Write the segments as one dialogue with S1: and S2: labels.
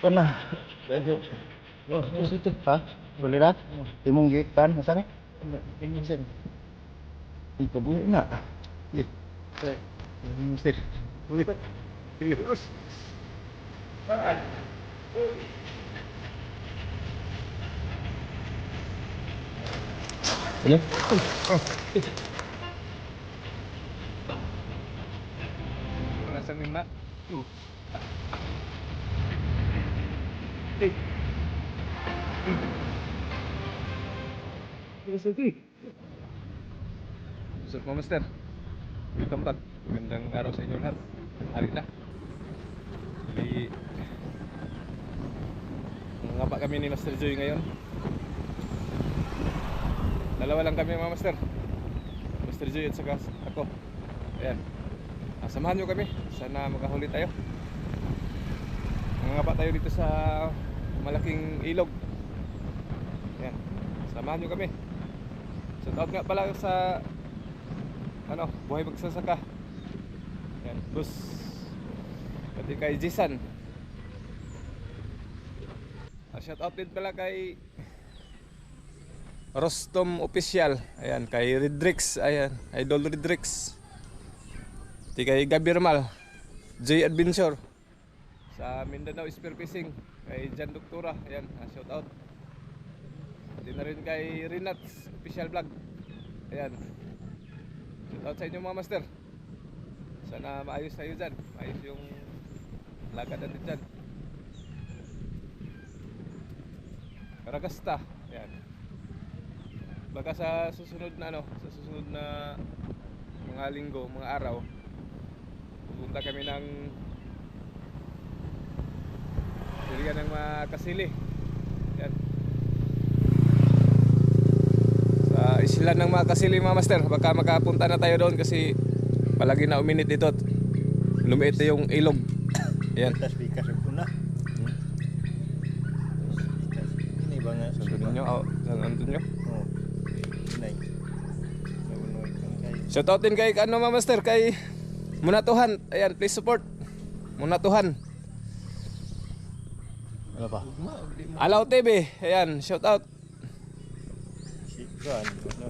S1: pernah. Terus itu Hah? boleh lihat? Timung gigit kan masanya ini sen ini kebu enggak iya mister sen boleh terus. Ya. Rasa minta. Uh.
S2: Nasa lima. Sup mo, Master. Welcome back. Magandang araw sa inyo lahat. Hari na. Di... Ngapa kami ni Master Joy ngayon. Dalawa lang kami mga Master. Master Joy at saka ako. Ayan. Ah, samahan nyo kami. Sana makahuli tayo. Ngapa tayo dito sa malaking ilog. Ayan. Samahan nyo kami. Shout out nga pala sa ano, buhay magsasaka. Yan, bus. Pati kay Jisan. Ah, shout out din pala kay Rostom Official. Ayan, kay Redrix. Ayan, Idol Redrix. Pati kay Gabirmal. J Adventure. Sa Mindanao Spear Fishing. Kay Jan Doktora. Ayan, ah, shout out. Pati na rin kay Renats Official Vlog. Ayan. Shout out sa inyo mga master. Sana maayos tayo dyan. Maayos yung lakad natin dyan. Karagasta. Ayan. Baka sa susunod na ano, sa susunod na mga linggo, mga araw, pupunta kami ng Pilihan ng mga kasili. Yan. Sa isla ng mga kasili mga master. Baka makapunta na tayo doon kasi palagi na uminit dito. Lumiit na yung ilog. Sunod nyo. Oh, saan nyo?
S1: Oh. Inay. Kay.
S2: Shoutout din kay ano mga master kay Munatuhan. Ayan, please support. Munatuhan.
S1: Ano pa?
S2: Alaw TV. Ayan, shoutout.
S1: Si kan. Ano?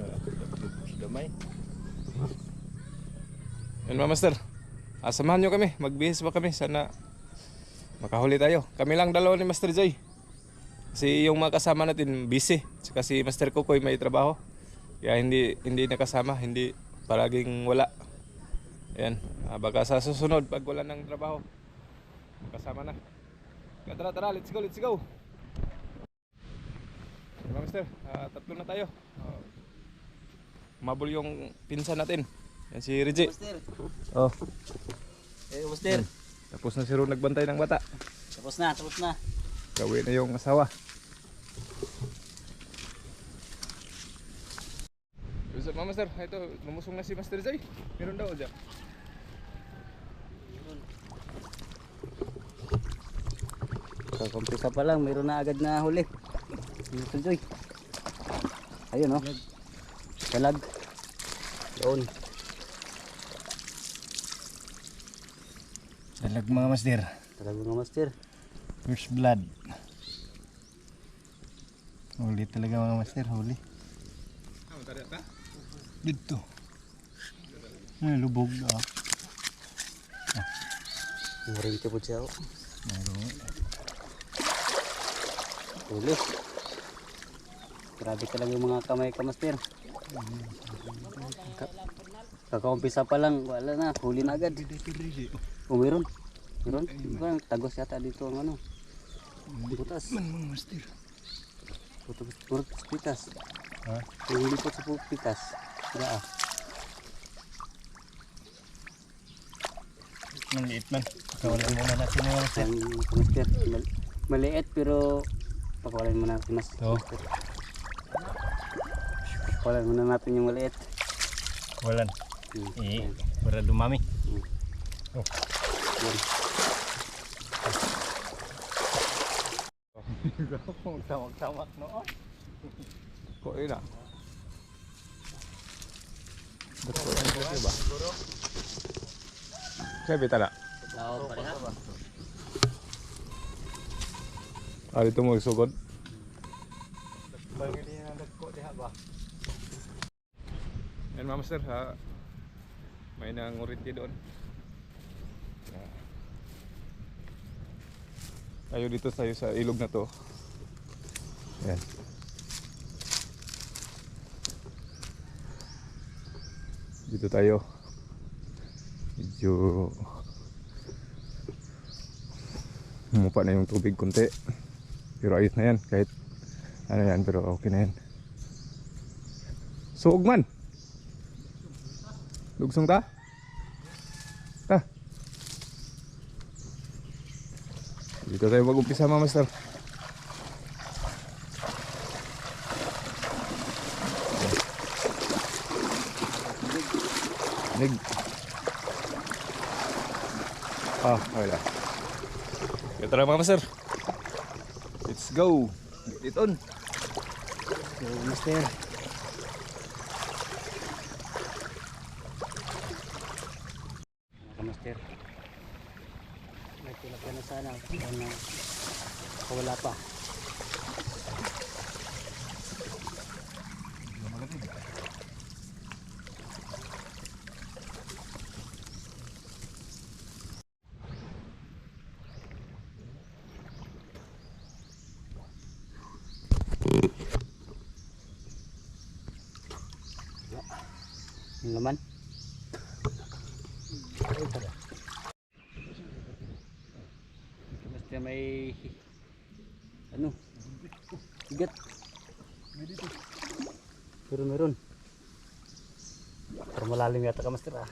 S1: Damay.
S2: Yan mga master. Ah, samahan nyo kami. Magbihis pa kami. Sana makahuli tayo. Kami lang dalawa ni Master Joy. Kasi yung mga kasama natin busy. Tsaka si Master Kukoy may trabaho. Kaya hindi hindi nakasama. Hindi palaging wala. Yan. Ah, baka sa susunod pag wala ng trabaho. Kasama na. Kaya tara tara. Let's go. Let's go. Yan, mga master. Ah, tatlo na tayo. Ah, mabul yung pinsan natin. Yan si Reggie. Oh.
S3: Eh, Master.
S2: Tapos na si Ron nagbantay ng bata.
S3: Tapos na, tapos na.
S2: Gawin na yung asawa. What's up, Mama Sir? Ito, lumusong na si Master Zay. Meron daw dyan.
S3: So, kumpisa pa lang, mayroon na agad na huli. Dito, Joy. Ayun, oh. Kalag. Doon.
S1: Dalag mga master.
S3: Talaga mga master.
S1: First blood. Huli talaga mga master, huli.
S2: Ah?
S1: Dito. Ay, lubog ah.
S3: Maring po siya, oh.
S1: Meron.
S3: Huli. Grabe talaga yung mga kamay ka, master. Ka- Kakaumpisa pa lang, wala na, huli na agad. Oh, meron. Meron? Diba, tagos yata dito ang ano. Butas.
S1: Man mga master.
S3: Puro pitas.
S1: Ha?
S3: Yung hindi po sa pitas. Ah.
S1: Maliit man. Kawalan muna natin mga master.
S3: Maliit pero pakawalan muna natin mas.
S1: Oo.
S3: master. Pakawalan muna natin yung maliit.
S1: Kawalan.
S3: Hmm.
S1: Eh, para dumami. Oh.
S3: Yan.
S1: Tawag-tawag noon.
S2: Ko ina. Dako yan ko ba? Kaya bitala.
S3: Tao pareha.
S2: Ah, dito mo isugod. Yan mga master ha. May nanguriti doon. Yeah. Tayo dito tayo sa ilog na to. Yan. Dito tayo. Medyo Humupa na yung tubig konti. Pero ayos na yan. Kahit ano yan. Pero okay na yan. Suog man. Lugsong ta? Ta. Dito tayo mag-umpisa mga master. Nig. Ah, wala. Ito na mga master. Go. Get it on.
S3: So, mister. Mga master. May tilapia na sana. Ano, wala pa. Yung laman. Ay, tara. Basta may ano? Bigat. Meron, meron. Pero malalim yata ka, master ah.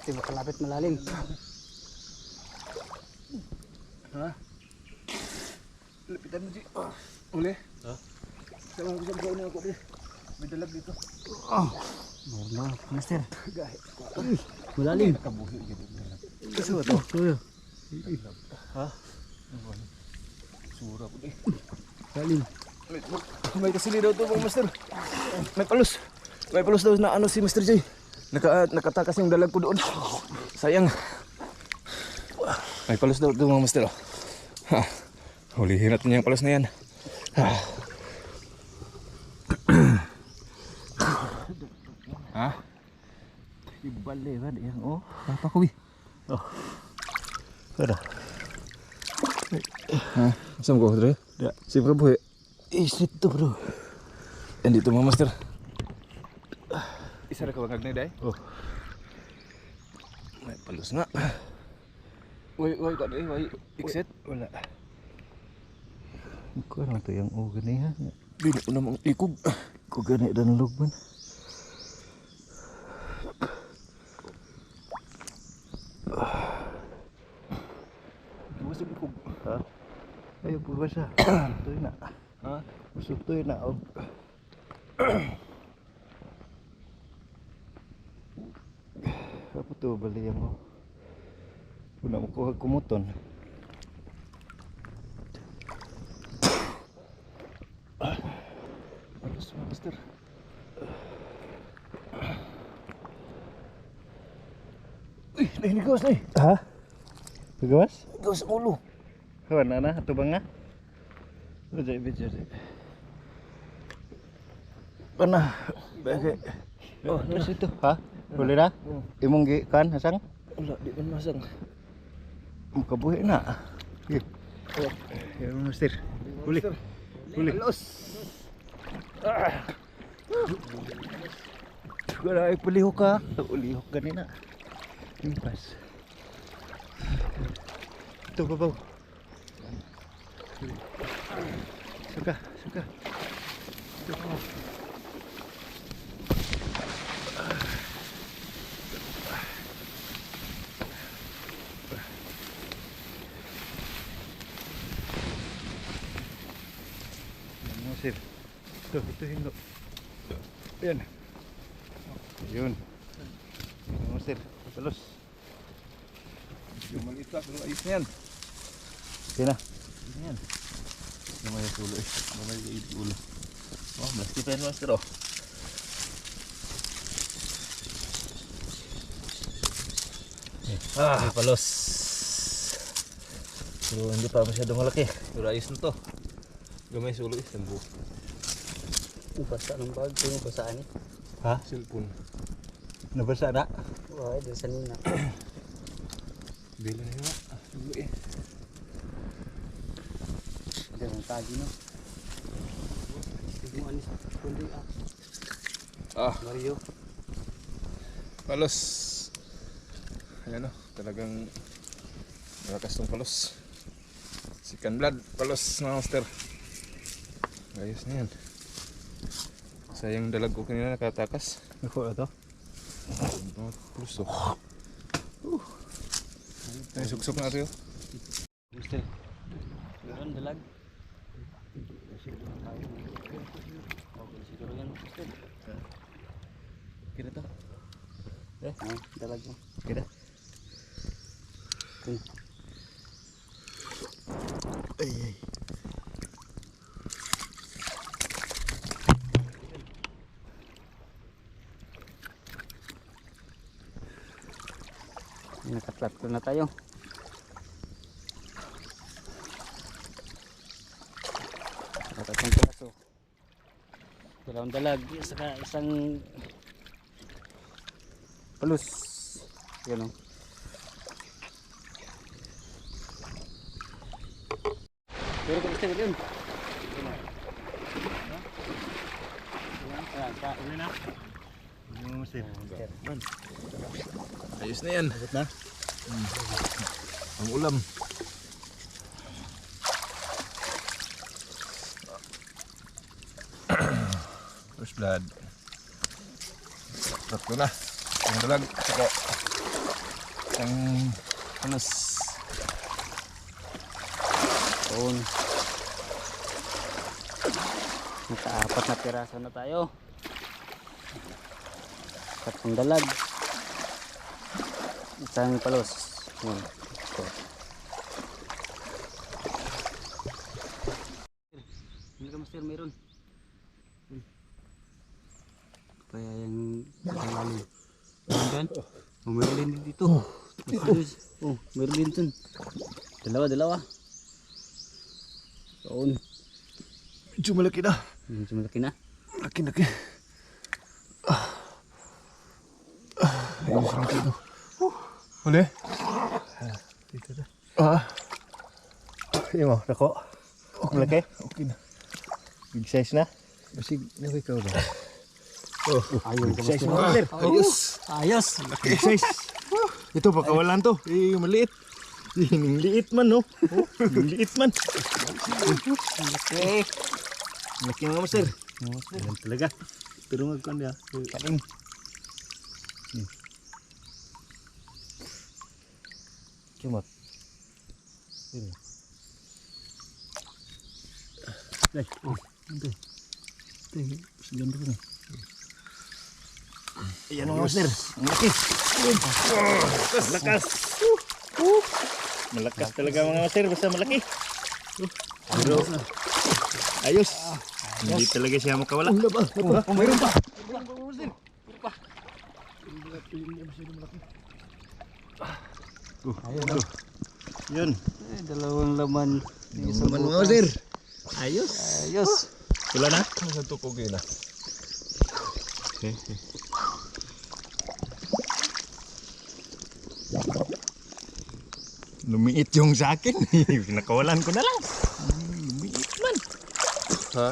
S3: Hindi makalapit malalim. Ha?
S1: Lapitan mo, Ji. Ah, uli. Ha? Sama ko sa bukaw na ako, di. May dalag dito.
S3: Meron na, master. Malalim.
S1: Kabuhi, gitu.
S3: Kasi ito. Suyo.
S1: Sura po, di.
S3: Malalim.
S1: May, kasili daw to mga master. May palus. May palus daw na ano si Mr. J. Naka, nakatakas yung dalag ko doon. Sayang.
S2: May palos daw ito mga master. oh. Ha. Hulihin natin yung palos na yan. Ha. ha?
S1: Ibali ba yan? Oh.
S2: Apa ko bi?
S1: Ada.
S2: Ha? Asam ko, Dre?
S1: Ya.
S2: Si Prabu ya?
S1: Isit to bro.
S2: Yan dito mga master. Isa na kawangag na day?
S1: Oh.
S2: May palos nga. Uy, uy, kado eh, uy. Exit.
S1: Wala. Ko lang to yung ugan niya.
S2: Bini ko namang ikog.
S1: Ko gani dan lugman.
S2: Gusto ikog.
S1: Ha? Tuy na.
S2: Ha?
S1: Usok tuy na oh. Apa tu bali yang oh. Kuna mo kuha kumuton.
S2: Palos mga master.
S1: Uy, nainigawas na eh. Ha? Nagawas?
S2: Gawas ang ulo.
S1: Kawan na na, ito ba nga? Ano dyan, video dyan? Pana, bagay. Oh, terus itu, ha? Boleh dah? Imong gi kan hasang?
S2: Wala, di man masang.
S1: Muka buhi na. Iya. Ya, Mastir. Boleh. Boleh.
S2: Palos.
S1: Kau dah pelihok ka? Pelihok ganina. Impas. Ito babaw. Suka, suka. Ito babaw. Yan, Masir. Ito, ito hindo. Yan. Yun. Yan, Masir. Talos.
S2: Yung maliit pa, pero ayos na yan.
S1: Okay na.
S2: Yan.
S1: Namay yung tulo eh.
S2: Mamay yung ulo.
S1: Oh, plastic pen master oh.
S2: Ah, palos.
S1: Pero hindi pa masyadong malaki.
S2: Pero ayos na to. Gamay sulo is tambo.
S3: Basa ng bag. Ito yung basaan eh.
S1: Ha?
S2: Cellphone.
S1: Nabasa na?
S3: Wah, din sa nina.
S2: Bila na yun. Ah, sulo eh.
S3: Hindi ang tagi no. Yung anis. Kundi ah.
S2: Ah,
S3: Mario.
S2: palos. Ayan o, talagang malakas tong palos. Sikan blood, palos na monster. Ayos na yan. Sayang dalag ko kanina nakatakas.
S1: Ako na to.
S2: Mga palos oh. Uh. Ay, suksok na ito yun.
S3: Gusto. Meron dalag. Siguro yan.
S1: Kira to.
S3: Eh, ah, dalag mo.
S1: Kira. Ay, ay.
S3: Na tayo. Nakatatlong piraso. Dalawang dalag. Saka isang palus. Yan o. Pero kung gusto yun. Na.
S1: Yung sir.
S2: Ayos na yan.
S1: Abot na?
S2: Ang ulam. First blood. Tatlo na. Ang dalag. Saka. Ang panas.
S3: Doon. Nakaapat na piraso na tayo. Tatlong dalag. Isang palos. Yun. Ito. Hindi ka master meron. Hmm. Kaya yung ang lalim. Meron Oh, meron din dito. Oh, meron din dun. Dalawa, dalawa. Doon.
S2: Medyo malaki na.
S3: Medyo malaki na.
S2: Laki laki. Ayos na ito. Huli?
S1: Dito na.
S2: Ah.
S1: Yung mo, dako. Malaki?
S2: Okay na.
S1: Big size na? Basig, nakay ka ba? Oh,
S3: Ayun,
S1: big size mo, sir.
S2: Ayos.
S3: Ayos.
S1: Big size. Ito, pagkawalan to. Eh, maliit. Yung liit man, no? Oh, yung liit man.
S3: Okay.
S1: Laki mga master. Ayan talaga. Pero nga kan ya.
S3: Kaling.
S1: Kimot. Ini. Dai. Oh, ito. Ito, segan dulu. Ayan mga master. Ang laki. Malakas. Uh. Malakas talaga mga master. Basta malaki. Pero, ayos. Hindi talaga siya makawala. Oh, ba? Oh, mayroon pa.
S3: Ayun.
S1: Oh, Yun.
S3: Eh, dalawang laman. Isang
S1: Naman mga master. Ayos.
S3: Ayos.
S1: Wala na?
S2: Sa tukog yun ah.
S1: Okay. Lumiit yung sa akin. Nakawalan ko na lang. Lumiit man.
S2: Ha?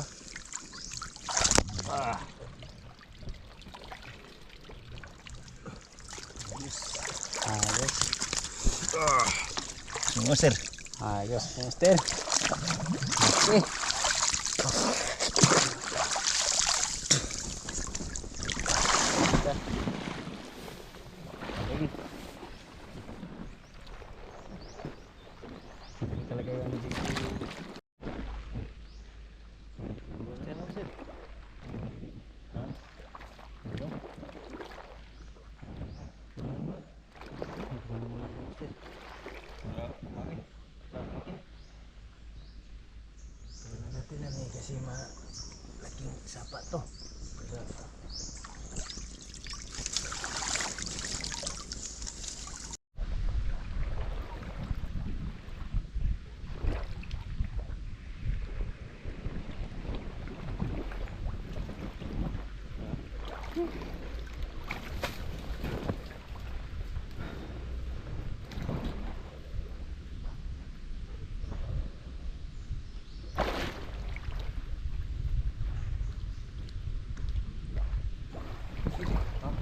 S3: Ayos.
S1: Mga sir.
S3: Ayos, master. Okay.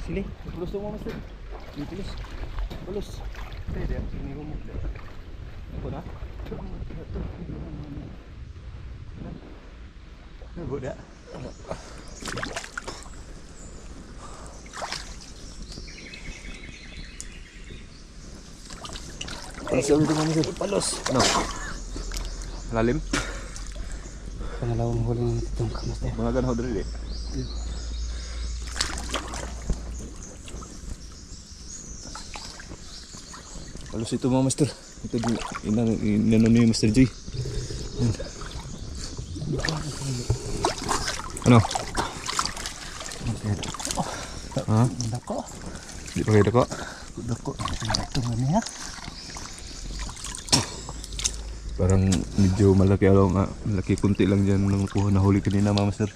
S2: sini terus semua mas tuh terus terus ini dia ini rumah. Dia
S1: Bodak.
S3: Palos ulit mo sir. Palos.
S2: No. Lalim.
S3: Pangalawang huli ng itong kamaster.
S2: Mga ganaw dali. Halos ito mga master. Ito inano ni Master J. Yan. Ano? Ha?
S3: Dako.
S2: Di pa kayo dako?
S3: Dako. Ito nga niya.
S2: Parang medyo malaki alo nga. Malaki kunti lang dyan nung kuha na huli kanina mga master.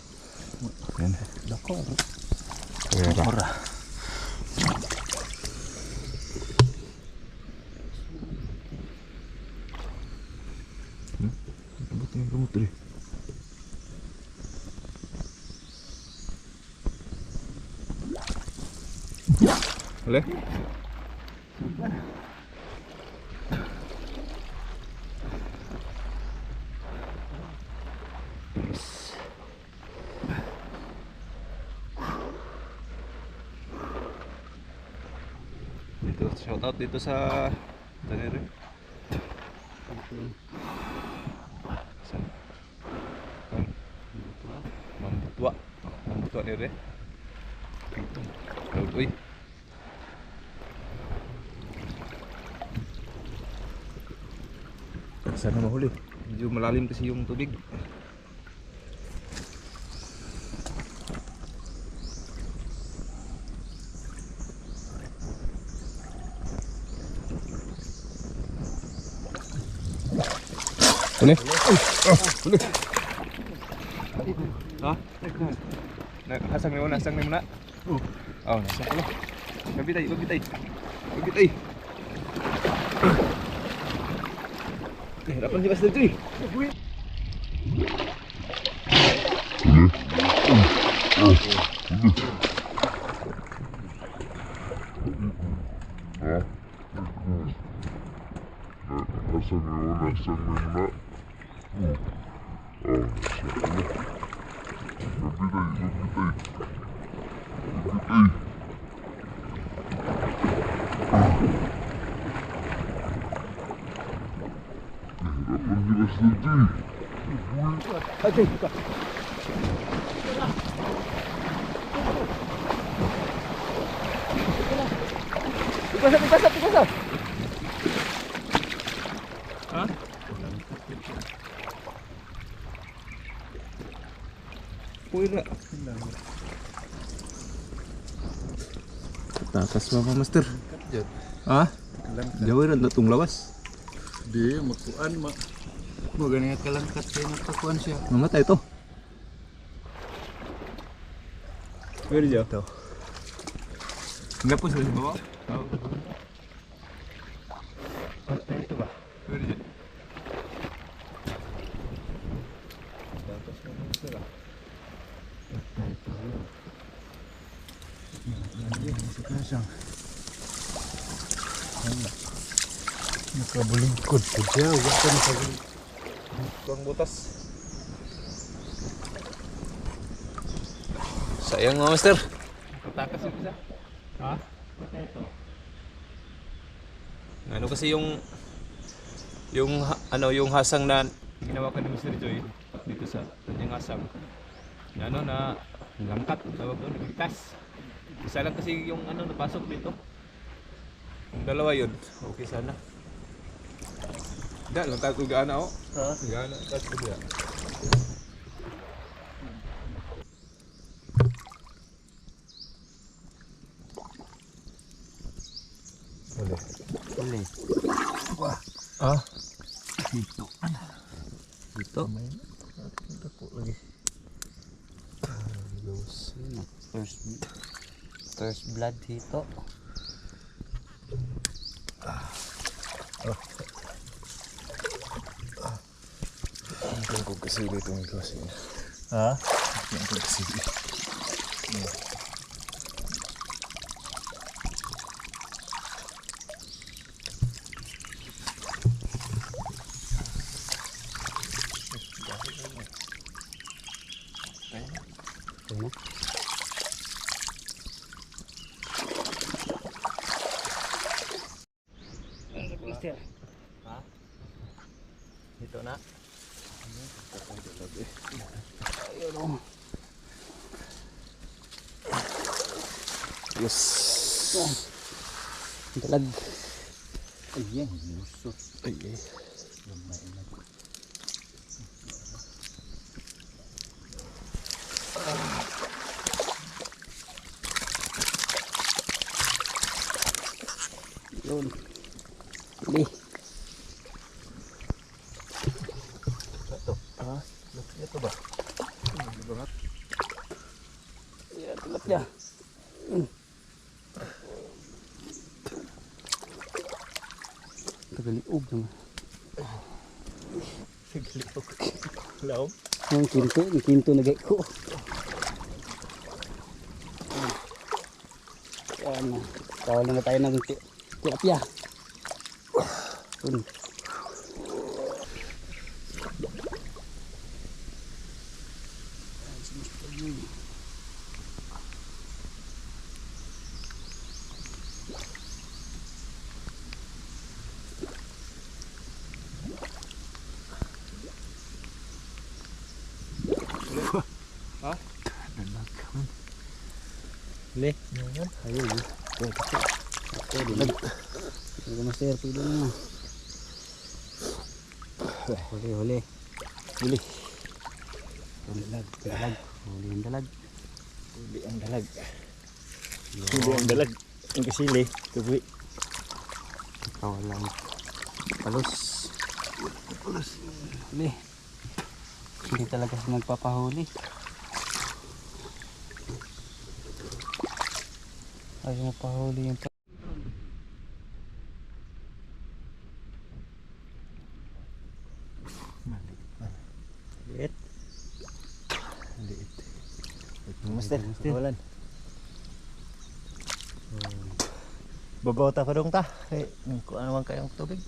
S2: Dito, shout out dito sa Tanere. Sa Mambutwa. Mambutwa ni Re. Laut, uy. Sana mahuli. Medyo malalim kasi yung tubig. Huli? Oh, huli. Ha? Na, hasang ni mo na, hasang ni mo na. Oh, oh nasang ko. Gabi tayo, gabi tayo. Gabi tayo. Eh, harapan si Master Joy.
S4: Nasaan mo na? Nasaan mo na? Oh, oh, nasaan mo? Mabitay, mabitay. Mabitay. Nahirapan si Master J.
S2: Ipasap, ipasap, ipasap. Ha? Na. Takas mga master. Ha? Jauh na natong lawas.
S1: Di, magkuan ma. Mo gani nga kalangkat kay nagpakuan siya.
S2: Mamatay to. Where is Ito. Enggak po sa. Oh.
S1: Ito ba?
S2: Where is it?
S1: Sa kasang. Nakabulingkod po siya. Huwag ka nakabulingkod.
S2: Tuang butas. Sayang mga master. Katakas yung isa. Ha? Ano kasi yung yung ano yung hasang na ginawa ka ni Mr. Joy dito sa kanyang hasang. Na ano na langkat tawag doon, nagligtas. Isa lang kasi yung ano napasok dito. Yung dalawa yun, okay sana. Da, lang tayo gaana ako.
S3: Ha?
S2: Gaana, tas ko dia. Boleh.
S3: Huli.
S2: Ah,
S1: Dito.
S2: dito.
S1: Dako lagi.
S3: First, first blood dito.
S2: Ang ko kasi dito ng kasi.
S1: Ha?
S2: Ang ko kasi.
S1: Dito na.
S3: Ayun oh.
S2: Yes.
S3: Dalag.
S1: Ayan, lusot.
S2: Ay, ay.
S1: Lumay na.
S3: Yun. Hindi.
S1: Ito. Ha? Ito ba?
S3: Yan, tilapia. Hmm. Tagaliog naman.
S1: Sige, Hello?
S3: Yung kinto, yung kinto na ko. Yan na. Tawal na tayo ng ti- tilapia. Yun. Ayun. eh. Oh, Ako din. Hindi ko master pwede na. Huli, huli. Huli. Dalag, dalag. Huli ang dalag.
S1: Huli ang dalag. Huli ang dalag. Ang kasili. Tubi.
S3: Kawalang palos. Palos. Huli. Hindi talaga nagpapahuli. Ayaw mapahuli yung pa-
S1: Liit. Liit. Master, walan. Babaw ta pa dong ta. Eh, kung ano man kayong tubig.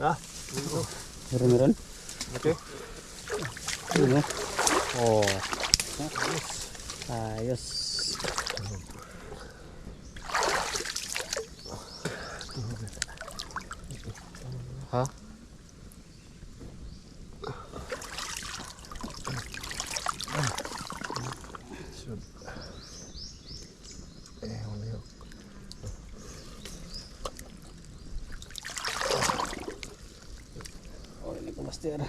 S1: Ha?
S3: Meron, meron.
S2: Okay.
S3: Ayun o. Oh. Ayos.
S2: Ha? Eh, huli ako.
S3: Oh, ini ko master.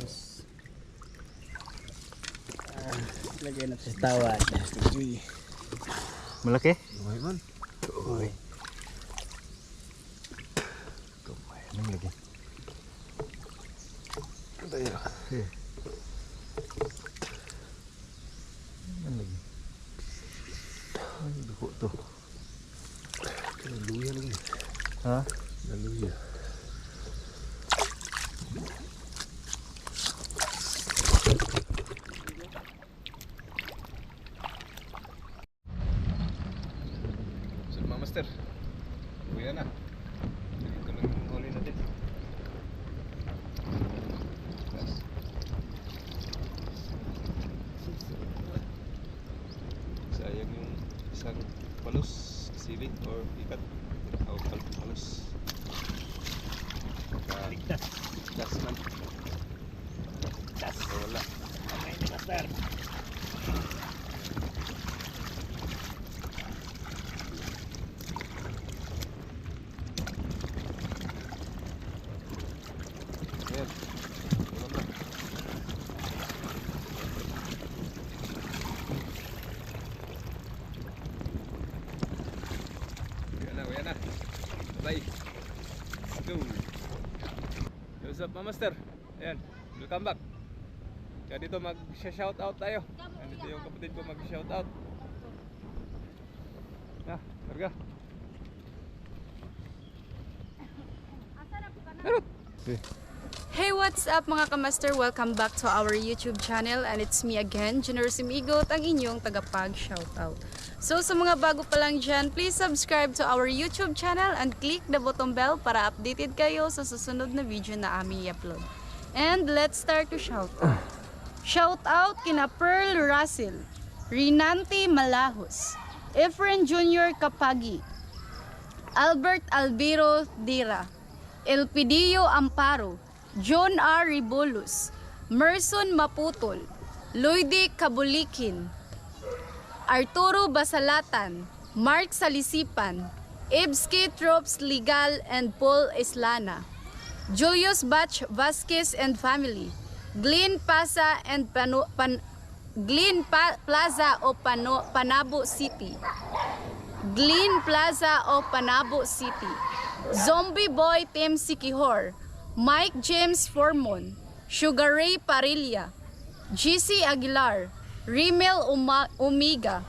S3: Yes. Ah, lagyan natin sa tawad.
S1: Malaki?
S2: Lumay man.
S3: Uy.
S1: Kamay man lagi.
S2: Daya.
S1: Man lagi. Ay, dugo to.
S2: Luya lagi.
S1: Ha?
S2: Luya. So, mga master. Uwi na. Ito lang yung huli natin. Yes. Sayang yung isang palos, sili, or ikat. O pal palos. Ligtas. Ligtas man. Ligtas. So, wala. Okay. Ayan. Wala na. Uwi na, uwi na. Bye. Let's go. Yo, What's up, mga master? Ayan, welcome back. Kaya dito mag-shout out tayo. Nandito yung kapatid ko mag-shout out. Na, karga. Meron.
S5: Hey, what's up mga kamaster? Welcome back to our YouTube channel and it's me again, Jenner Simigot, ang inyong tagapag shoutout. So sa mga bago pa lang dyan, please subscribe to our YouTube channel and click the button bell para updated kayo sa susunod na video na aming i-upload. And let's start to shoutout. Shoutout kina Pearl Russell, Rinante Malahos, Efren Jr. Kapagi, Albert Albiro Dira, Elpidio Amparo, John R. Ribolus, Merson Maputol, Lloydy Kabulikin, Arturo Basalatan, Mark Salisipan, Ibski Tropes Legal and Paul Islana, Julius Batch Vasquez and family, Glenn Pasa and Pano, Pan, Glenn Pa- Plaza o Pano, Panabo City, Glenn Plaza o Panabo City, Zombie Boy Tim Sikihor, Mike James Formon, Sugar Ray Parilla, GC Aguilar, Rimel Uma- Umiga,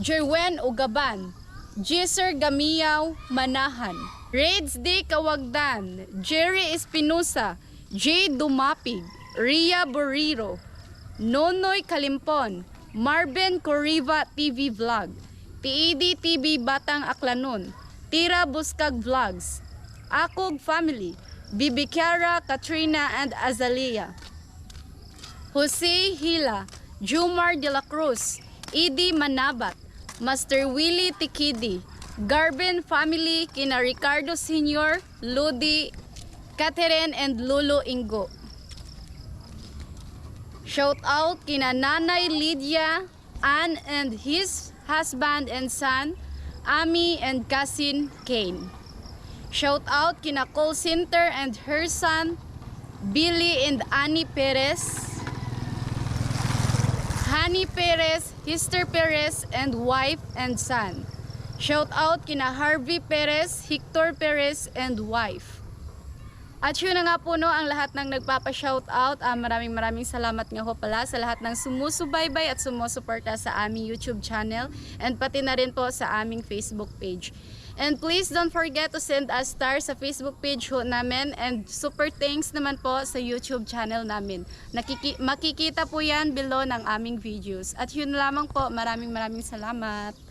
S5: Jerwen Ugaban, Jesser Gamiyaw Manahan, Reds D. Kawagdan, Jerry Espinosa, J. Dumapig, Ria Boriro, Nonoy Kalimpon, Marvin Coriva TV Vlog, TED TV Batang Aklanon, Tira Buskag Vlogs, Akog Family, Bibi Kiara, Katrina and Azalea, Jose Hila, Jumar de la Cruz, Edie Manabat, Master Willie Tikidi, Garben Family, kina Ricardo Sr., Ludi, Catherine and Lolo Ingo. Shout out kina Nanay Lydia, Ann and his husband and son, Ami and cousin Kane. Shout out kina call center and her son, Billy and Annie Perez. Hani Perez, Hister Perez, and wife and son. Shout out kina Harvey Perez, Hector Perez, and wife. At yun na nga po no, ang lahat ng nagpapa-shout out. Ah, maraming maraming salamat nga ho pala sa lahat ng sumusubaybay at sumusuporta sa aming YouTube channel and pati na rin po sa aming Facebook page. And please don't forget to send us star sa Facebook page ho namin and super thanks naman po sa YouTube channel namin. Nakiki- makikita po yan below ng aming videos. At yun lamang po, maraming maraming salamat.